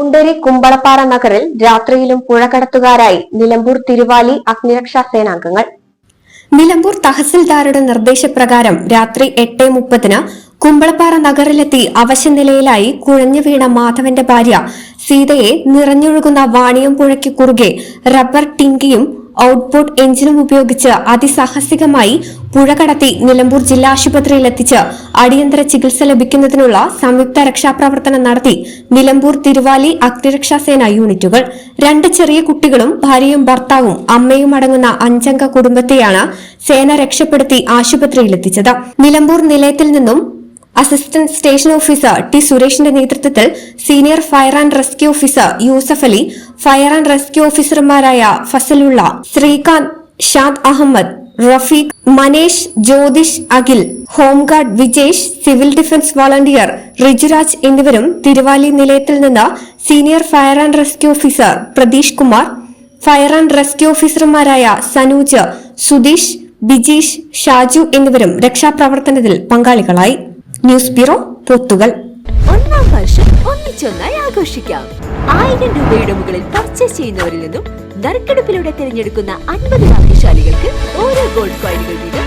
മുണ്ടേരി കുമ്പളപ്പാറ നഗറിൽ രാത്രിയിലും പുഴകടത്തുകാരായി നിലമ്പൂർ തിരുവാലി അഗ്നിരക്ഷാ സേനാംഗങ്ങൾ. നിലമ്പൂർ തഹസിൽദാരുടെ നിർദ്ദേശപ്രകാരം രാത്രി എട്ട് മുപ്പതിന് കുമ്പളപ്പാറ നഗറിലെത്തി അവശനിലയിലായി കുഴഞ്ഞു വീണ മാധവന്റെ ഭാര്യ സീതയെ നിറഞ്ഞൊഴുകുന്ന വാണിയം പുഴയ്ക്ക് കുറുകെ റബ്ബർ ടിങ്കിയും ഔട്ട്ബോട്ട് എഞ്ചിനും ഉപയോഗിച്ച് അതിസാഹസികമായി പുഴ കടത്തി നിലമ്പൂർ ജില്ലാ ആശുപത്രിയിൽ എത്തിച്ച് അടിയന്തര ചികിത്സ ലഭിക്കുന്നതിനുള്ള സംയുക്ത രക്ഷാപ്രവർത്തനം നടത്തി നിലമ്പൂർ തിരുവാലി അഗ്നിരക്ഷാസേന യൂണിറ്റുകൾ. രണ്ട് ചെറിയ കുട്ടികളും ഭാര്യയും ഭർത്താവും അമ്മയും അടങ്ങുന്ന അഞ്ചംഗ കുടുംബത്തെയാണ് സേന രക്ഷപ്പെടുത്തി ആശുപത്രിയിലെത്തിച്ചത്. നിലമ്പൂർ നിലയത്തിൽ നിന്നും അസിസ്റ്റന്റ് സ്റ്റേഷൻ ഓഫീസർ ടി സുരേഷിന്റെ നേതൃത്വത്തിൽ senior fire and rescue officer Yusuf Ali fire and rescue ഓഫീസർമാരായ Fasalulla Sreekanth Shad Ahammed Rafeeq Manesh Jyothish Akhil home guard Vijesh civil defence volunteer Rijuraj എന്നിവരും തിരുവാലി നിലയത്തിൽ നിന്ന് senior fire and rescue officer Pratheesh Kumar fire and rescue ഓഫീസർമാരായ സനൂജ് സുധീഷ് ബിജീഷ് ഷാജു എന്നിവരും രക്ഷാപ്രവർത്തനത്തിൽ പങ്കാളികളായി. News bureau പോത്തുകൾ ഒന്നാം വർഷം ഒന്നിച്ചൊന്നായി ആഘോഷിക്കാം. ആയിരം രൂപയുടെ മുകളിൽ പർച്ചേസ് ചെയ്യുന്നവരിൽ നിന്നും നറുക്കെടുപ്പിലൂടെ തിരഞ്ഞെടുക്കുന്ന അൻപത് ഭാഗ്യശാലികൾക്ക് ഓരോ ഗോൾഡ് കോയിനുകൾ വീതം